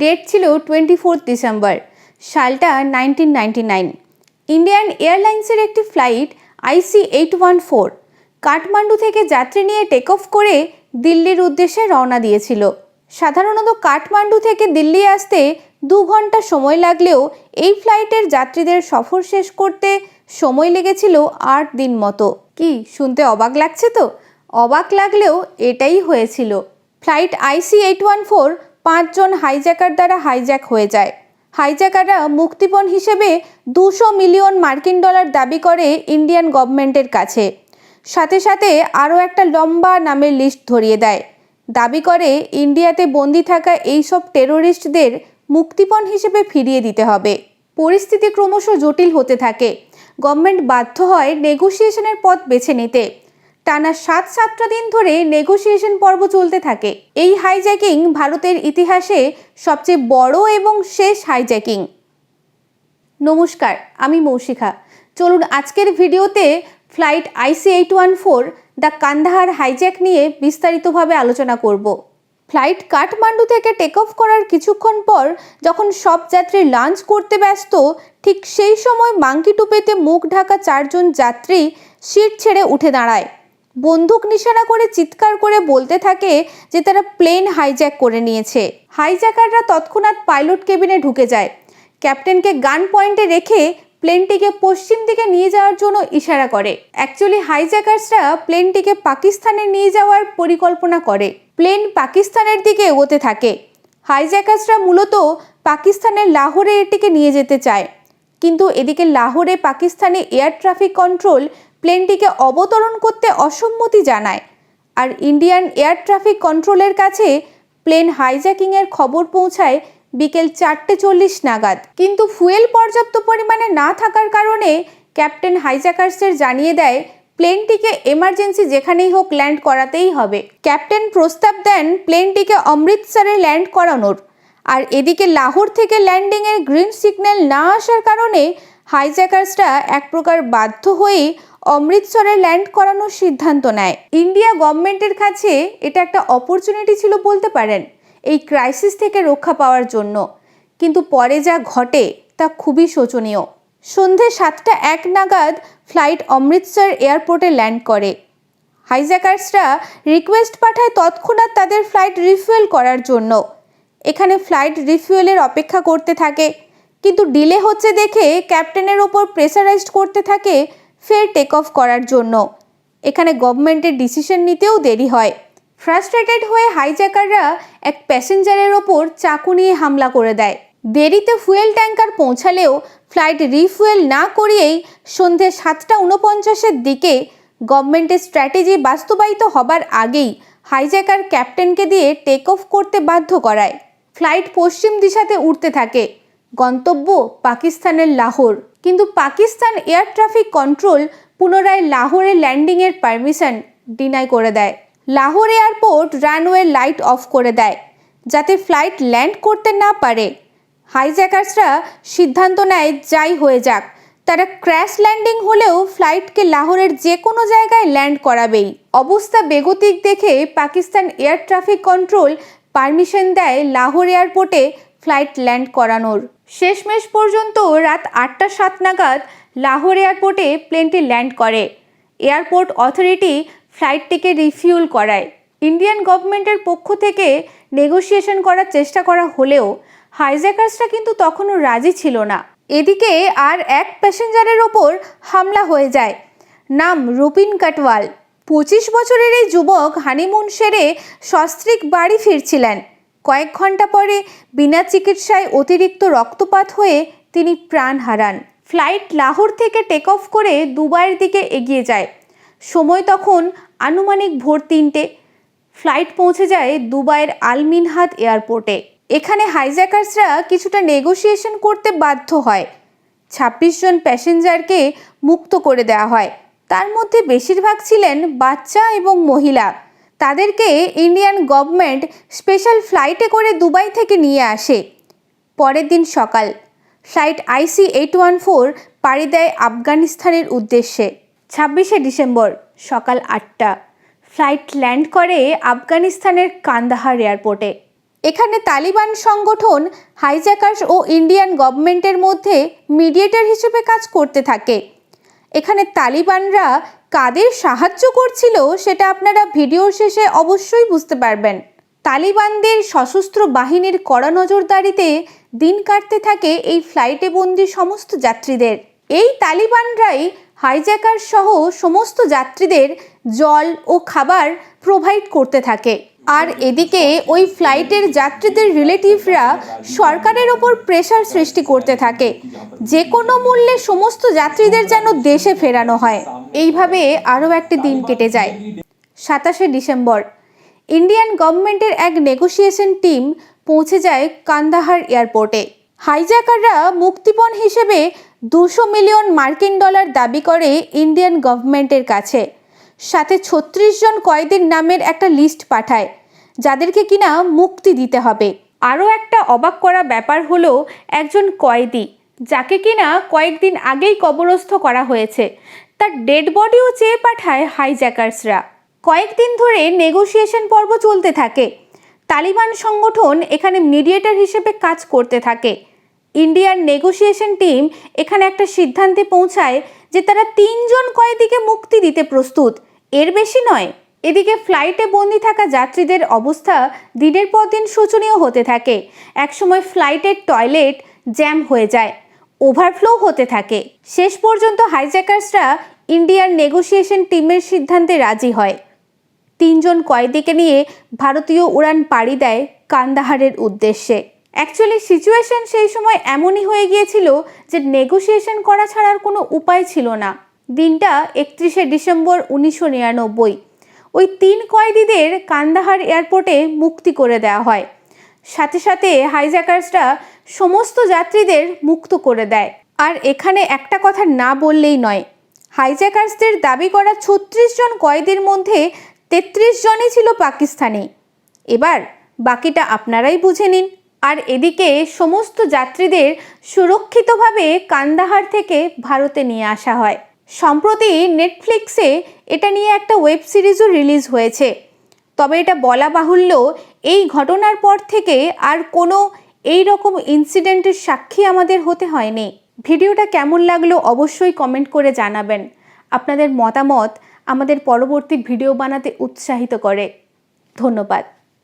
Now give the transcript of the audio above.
Date ছিল twenty fourth December, সালটা nineteen ninety nine. Indian এয়ারলাইন্সের একটি flight IC eight one four Kathmandu থেকে যাত্রী নিয়ে টেক অফ করে দিল্লির উদ্দেশ্যে রওনা দিয়েছিল। সাধারণত কাঠমান্ডু থেকে দিল্লি আসতে দু ঘণ্টা সময় লাগলেও এই ফ্লাইটের যাত্রীদের সফর শেষ করতে সময় লেগেছিল আট দিন মতো। কি, শুনতে অবাক লাগছে তো? অবাক লাগলেও এটাই হয়েছিল। Flight IC eight one four পাঁচজন হাইজ্যাকার দ্বারা হাইজ্যাক হয়ে যায়। হাইজ্যাকাররা মুক্তিপণ হিসেবে দুশো মিলিয়ন মার্কিন ডলার দাবি করে ইন্ডিয়ান গভর্নমেন্টের কাছে। সাথে সাথে আরও একটা লম্বা নামের লিস্ট ধরিয়ে দেয়। দাবি করে, ইন্ডিয়াতে বন্দি থাকা এইসব টেরোরিস্টদের মুক্তিপণ হিসেবে ফিরিয়ে দিতে হবে। পরিস্থিতি ক্রমশ জটিল হতে থাকে। গভর্নমেন্ট বাধ্য হয় নেগোসিয়েশনের পথ বেছে নিতে। টানা সাত সাতটা দিন ধরে নেগোসিয়েশন পর্ব চলতে থাকে। এই হাইজ্যাকিং ভারতের ইতিহাসে সবচেয়ে বড় এবং শেষ হাইজ্যাকিং নমস্কার, আমি মৌশিখা। চলুন আজকের ভিডিওতে flight IC eight one four the Kandahar hijack নিয়ে বিস্তারিতভাবে আলোচনা করব। ফ্লাইট কাঠমান্ডু থেকে টেক অফ করার কিছুক্ষণ পর যখন সব যাত্রী লাঞ্চ করতে ব্যস্ত, ঠিক সেই সময় মাঙ্কি টুপেতে মুখ ঢাকা চারজন যাত্রী, সিট ছেড়ে উঠে দাঁড়ায়। বন্দুক নিশানা করে চিৎকার করে বলতে থাকে যে তারা প্লেন হাইজ্যাক করে নিয়েছে। হাইজ্যাকাররা তৎক্ষণাৎ পাইলট কেবিনে ঢুকে যায়। ক্যাপ্টেনকে গান পয়েন্টে রেখে প্লেনটিকে পশ্চিম দিকে নিয়ে যাওয়ার জন্য ইশারা করে। অ্যাকচুয়ালি হাইজ্যাকার্সরা প্লেনটিকে পাকিস্তানে নিয়ে যাওয়ার পরিকল্পনা করে। প্লেন পাকিস্তানের দিকে এগোতে থাকে। হাইজ্যাকার্সরা মূলত পাকিস্তানের লাহোরে এটিকে নিয়ে যেতে চায়। কিন্তু এদিকে লাহোরে পাকিস্তানি এয়ার ট্রাফিক কন্ট্রোল প্লেনটিকে অবতরণ করতে অসম্মতি জানায়। আর ইন্ডিয়ান এয়ার ট্রাফিক কন্ট্রোলের কাছে প্লেন হাইজ্যাকিংয়ের খবর পৌঁছায় বিকেল চারটে চল্লিশ নাগাদ। কিন্তু ফুয়েল পর্যাপ্ত পরিমাণে না থাকার কারণে ক্যাপ্টেন হাইজ্যাকার্সের জানিয়ে দেয়, প্লেনটিকে এমার্জেন্সি যেখানেই হোক ল্যান্ড করাতেই হবে। ক্যাপ্টেন প্রস্তাব দেন, প্লেনটিকে অমৃতসরে ল্যান্ড করানোর। আর এদিকে লাহোর থেকে ল্যান্ডিংয়ের গ্রিন সিগন্যাল না আসার কারণে হাইজ্যাকার্সরা এক প্রকার বাধ্য হয়েই অমৃতসরে ল্যান্ড করানোর সিদ্ধান্ত নেয়। ইন্ডিয়া গভর্নমেন্টের কাছে এটা একটা অপরচুনিটি ছিল বলতে পারেন, এই ক্রাইসিস থেকে রক্ষা পাওয়ার জন্য। কিন্তু পরে যা ঘটে তা খুবই শোচনীয়। সন্ধে সাতটা এক নাগাদ ফ্লাইট অমৃতসর এয়ারপোর্টে ল্যান্ড করে। হাইজ্যাকার্সরা রিকোয়েস্ট পাঠায় তৎক্ষণাৎ তাদের ফ্লাইট রিফুয়েল করার জন্য। এখানে ফ্লাইট রিফুয়েলের অপেক্ষা করতে থাকে, কিন্তু ডিলে হচ্ছে দেখে ক্যাপ্টেনের ওপর প্রেসারাইজড করতে থাকে ফের টেক অফ করার জন্য। এখানে গভর্নমেন্টের ডিসিশন নিতেও দেরি হয়। ফ্রাস্ট্রেটেড হয়ে হাইজ্যাকাররা এক প্যাসেঞ্জারের ওপর চাকু নিয়ে হামলা করে দেয়। দেরিতে ফুয়েল ট্যাঙ্কার পৌঁছালেও ফ্লাইট রিফুয়েল না করিয়েই সন্ধে সাতটা উনপঞ্চাশের দিকে গভর্নমেন্টের স্ট্র্যাটেজি বাস্তবায়িত হবার আগেই হাইজ্যাকার ক্যাপ্টেনকে দিয়ে টেক অফ করতে বাধ্য করায়। ফ্লাইট পশ্চিম দিশাতে উঠতে থাকে। গন্তব্য পাকিস্তানের লাহোর। কিন্তু পাকিস্তান এয়ার ট্রাফিক কন্ট্রোল পুনরায় লাহোরে ল্যান্ডিংয়ের পারমিশন ডিনাই করে দেয়। Lahore airport runway light off করে দেয়, যাতে ফ্লাইট ল্যান্ড করতে না পারে। হাইজ্যাকার্সরা সিদ্ধান্ত নেয়, যাই হয়ে যাক। তারা ক্র্যাশ ল্যান্ডিং হলেও ফ্লাইটকে লাহোরের যে কোনো জায়গায় ল্যান্ড করাবেই। অবস্থা বেগতিক দেখে Pakistan air traffic control permission দেয় লাহোর এয়ারপোর্টে ফ্লাইট ল্যান্ড করানোর। শেষমেশ পর্যন্ত রাত আটটা সাত নাগাদ লাহোর এয়ারপোর্টে প্লেনটি ল্যান্ড করে। এয়ারপোর্ট অথরিটি ফ্লাইটটিকে রিফিউল করায়। ইন্ডিয়ান গভর্নমেন্টের পক্ষ থেকে নেগোসিয়েশন করার চেষ্টা করা হলেও হাইজ্যাকার্সরা কিন্তু তখনও রাজি ছিল না। এদিকে আর এক প্যাসেঞ্জারের ওপর হামলা হয়ে যায়। নাম রুপিন কাটওয়াল। পঁচিশ বছরের এই যুবক হানিমুন সেরে সস্ত্রিক বাড়ি ফিরছিলেন। কয়েক ঘণ্টা পরে বিনা চিকিৎসায় অতিরিক্ত রক্তপাত হয়ে তিনি প্রাণ হারান। ফ্লাইট লাহোর থেকে টেক অফ করে দুবাইয়ের দিকে এগিয়ে যায়। সময় তখন আনুমানিক ভোর তিনটে। ফ্লাইট পৌঁছে যায় দুবাইয়ের আলমিনহাত এয়ারপোর্টে। এখানে হাইজ্যাকার্সরা কিছুটা নেগোসিয়েশন করতে বাধ্য হয়। ছাব্বিশ জন প্যাসেঞ্জারকে মুক্ত করে দেওয়া হয়। তার মধ্যে বেশিরভাগ ছিলেন বাচ্চা এবং মহিলা। তাদেরকে ইন্ডিয়ান গভর্নমেন্ট স্পেশাল ফ্লাইটে করে দুবাই থেকে নিয়ে আসে। পরের দিন সকাল flight IC eight one four পাড়ি দেয় আফগানিস্তানের উদ্দেশ্যে। ছাব্বিশে ডিসেম্বর সকাল আটটা ফ্লাইট ল্যান্ড করে আফগানিস্তানের কান্দাহার এয়ারপোর্টে এখানে তালিবান সংগঠন হাইজ্যাকার্স ও ইন্ডিয়ান গভর্নমেন্টের মধ্যে মিডিয়েটার হিসেবে কাজ করতে থাকে। এখানে তালিবানরা কাদের সাহায্য করছিল সেটা আপনারা ভিডিওর শেষে অবশ্যই বুঝতে পারবেন। তালিবানদের সশস্ত্র বাহিনীর কড়া নজরদারিতে দিন কাটতে থাকে এই ফ্লাইটে বন্দি সমস্ত যাত্রীদের। এই তালিবানরাই হাইজ্যাকার সহ সমস্ত যাত্রীদের জল ও খাবার প্রোভাইড করতে থাকে। আর এদিকে ওই ফ্লাইটের যাত্রীদের রিলেটিভরা সরকারের ওপর প্রেশার সৃষ্টি করতে থাকে। যে কোনো মূল্যে সমস্ত যাত্রীদের যেন দেশে ফেরানো হয়। এইভাবে আরও একটি দিন কেটে যায়। সাতাশে ডিসেম্বর। ইন্ডিয়ান গভর্নমেন্টের এক নেগোসিয়েশন টিম পৌঁছে যায় কান্দাহার এয়ারপোর্টে। হাইজ্যাকাররা মুক্তিপণ হিসেবে দুশো মিলিয়ন মার্কিন ডলার দাবি করে ইন্ডিয়ান গভর্নমেন্টের কাছে। সাথে ছত্রিশ জন কয়েদির নামের একটা লিস্ট পাঠায়, যাদেরকে কিনা মুক্তি দিতে হবে। আরও একটা অবাক করা ব্যাপার হলো একজন কয়েদি, যাকে কিনা কয়েকদিন আগেই কবরস্থ করা হয়েছে। তার ডেড বডিও চেয়ে পাঠায় হাইজ্যাকার্সরা। কয়েকদিন ধরে নেগোসিয়েশন পর্ব চলতে থাকে। তালিবান সংগঠন এখানে মিডিয়েটর হিসেবে কাজ করতে থাকে। ইন্ডিয়ার নেগোসিয়েশন টিম এখানে একটা সিদ্ধান্তে পৌঁছায় যে তারা তিনজন কয়েদিকে মুক্তি দিতে প্রস্তুত। এর বেশি নয়, এদিকে ফ্লাইটে বন্দি থাকা যাত্রীদের অবস্থা দিনের পর দিন শোচনীয় হতে থাকে। একসময় ফ্লাইটের টয়লেট জ্যাম হয়ে যায় ওভারফ্লো হতে থাকে। শেষ পর্যন্ত হাইজ্যাকার্সরা ইন্ডিয়ার নেগোসিয়েশন টিমের সিদ্ধান্তে রাজি হয়। তিনজন কয়েদিকে নিয়ে ভারতীয় উড়ান পাড়ি দেয় কান্দাহারের উদ্দেশ্যে। অ্যাকচুয়ালি সিচুয়েশন সেই সময় এমনই হয়ে গিয়েছিল যে নেগোসিয়েশন করা ছাড়ার কোনো উপায় ছিল না। দিনটা একত্রিশে ডিসেম্বর উনিশশো নিরানব্বই। ওই তিন কয়েদিদের কান্দাহার এয়ারপোর্টে মুক্তি করে দেওয়া হয়। সাথে সাথে হাইজ্যাকার্সরা সমস্ত যাত্রীদের মুক্ত করে দেয়। আর এখানে একটা কথা না বললেই নয়, হাইজ্যাকার্সদের দাবি করা ছত্রিশ জন কয়েদির মধ্যে তেত্রিশ জনই ছিল পাকিস্তানি। এবার বাকিটা আপনারাই বুঝে নিন। আর এদিকে সমস্ত যাত্রীদের সুরক্ষিতভাবে কান্দাহার থেকে ভারতে নিয়ে আসা হয়। সম্প্রতি নেটফ্লিক্সে এটা নিয়ে একটা ওয়েব সিরিজও রিলিজ হয়েছে। তবে এটা বলা বাহুল্য, এই ঘটনার পর থেকে আর কোনো এই রকম ইনসিডেন্টের সাক্ষী আমাদের হতে হয়নি। ভিডিওটা কেমন লাগল অবশ্যই কমেন্ট করে জানাবেন। আপনাদের মতামত আমাদের পরবর্তী ভিডিও বানাতে উৎসাহিত করে। ধন্যবাদ।